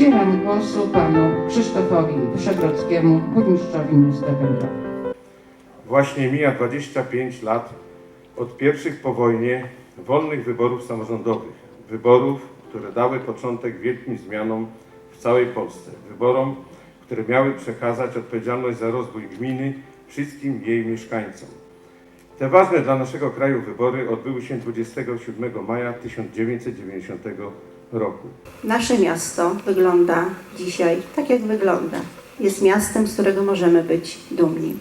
Udzielam głosu panu Krzysztofowi Wyszegrodzkiemu, burmistrzowi miasta Węgrowa. Właśnie mija 25 lat od pierwszych po wojnie wolnych wyborów samorządowych. Wyborów, które dały początek wielkim zmianom w całej Polsce. Wyborom, które miały przekazać odpowiedzialność za rozwój gminy wszystkim jej mieszkańcom. Te ważne dla naszego kraju wybory odbyły się 27 maja 1990 roku. Nasze miasto wygląda dzisiaj tak, jak wygląda. Jest miastem, z którego możemy być dumni.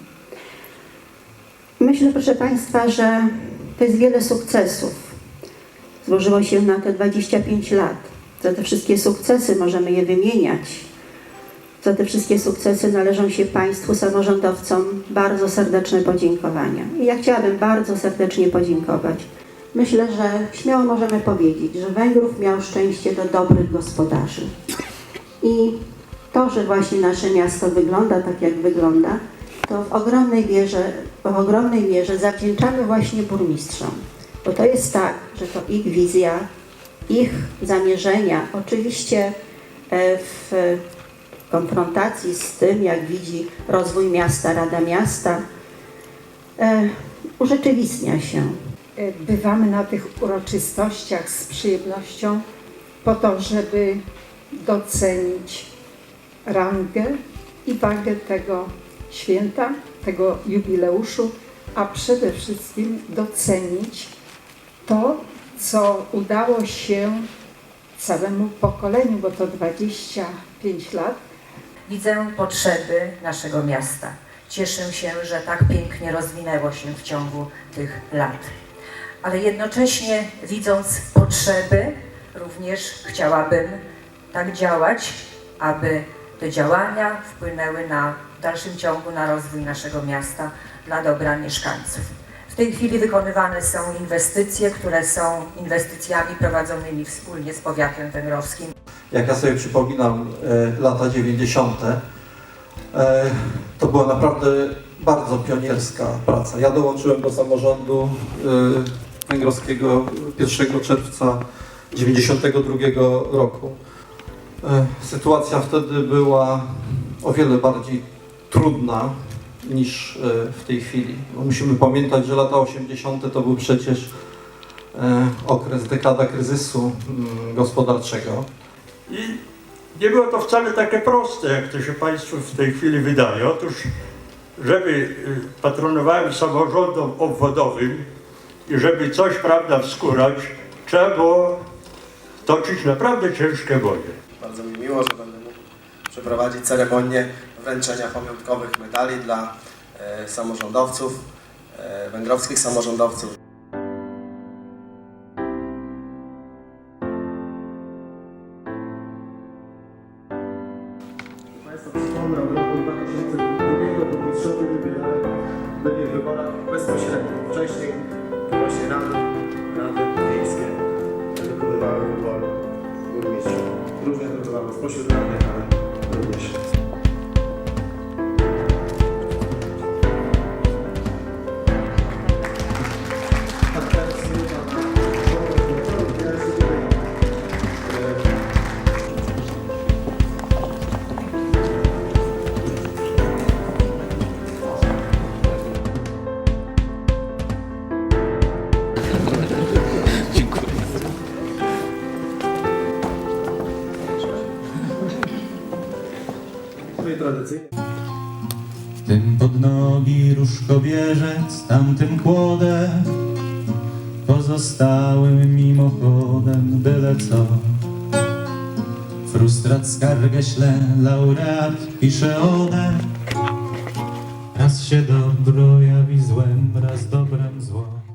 Myślę, proszę Państwa, że to jest wiele sukcesów. Złożyło się na te 25 lat. Za te wszystkie sukcesy możemy je wymieniać. Za te wszystkie sukcesy należą się Państwu, samorządowcom, bardzo serdeczne podziękowania. I ja chciałabym bardzo serdecznie podziękować. Myślę, że śmiało możemy powiedzieć, że Węgrów miał szczęście do dobrych gospodarzy. I to, że właśnie nasze miasto wygląda tak, jak wygląda, to w ogromnej mierze, w ogromnej mierze zawdzięczamy właśnie burmistrzom. Bo to jest tak, że to ich wizja, ich zamierzenia, oczywiście e, w konfrontacji z tym, jak widzi rozwój miasta, Rada Miasta, e, urzeczywistnia się. E, Bywamy na tych uroczystościach z przyjemnością po to, żeby docenić rangę i wagę tego święta, tego jubileuszu, a przede wszystkim docenić to, co udało się całemu pokoleniu, bo to 25 lat, Widzę potrzeby naszego miasta. Cieszę się, że tak pięknie rozwinęło się w ciągu tych lat. Ale jednocześnie widząc potrzeby, również chciałabym tak działać, aby te działania wpłynęły na, w dalszym ciągu na rozwój naszego miasta dla dobra mieszkańców. W tej chwili wykonywane są inwestycje, które są inwestycjami prowadzonymi wspólnie z powiatem węgrowskim. jak ja sobie przypominam e, lata 90., e, to była naprawdę bardzo pionierska praca. Ja dołączyłem do samorządu e, węgrowskiego 1 czerwca 92 roku. E, Sytuacja wtedy była o wiele bardziej trudna niż e, w tej chwili. Bo musimy pamiętać, że lata 80. to był przecież e, okres, dekada kryzysu mm, gospodarczego. I nie było to wcale takie proste, jak to się Państwu w tej chwili wydaje. Otóż, żeby patronowałem samorządom obwodowym i żeby coś, prawda, wskórać, trzeba było toczyć naprawdę ciężkie boje. Bardzo mi miło, że będę mógł przeprowadzić ceremonię wręczenia pamiątkowych medali dla e, samorządowców, e, węgrowskich samorządowców. Państwo przypomnę, od roku 2002 burmistrzowie wybierali byli w wyborach bezpośrednich. Wcześniej to bywało spośród radnych, ale również. Tutaj tradycyjnie. Tym pod nogi różkobierzec, tamtym kłodę Pozostałym mimochodem byle co. Frustrat skargę śle, laureat pisze odę Raz się dobro jawi złem, raz dobrem zło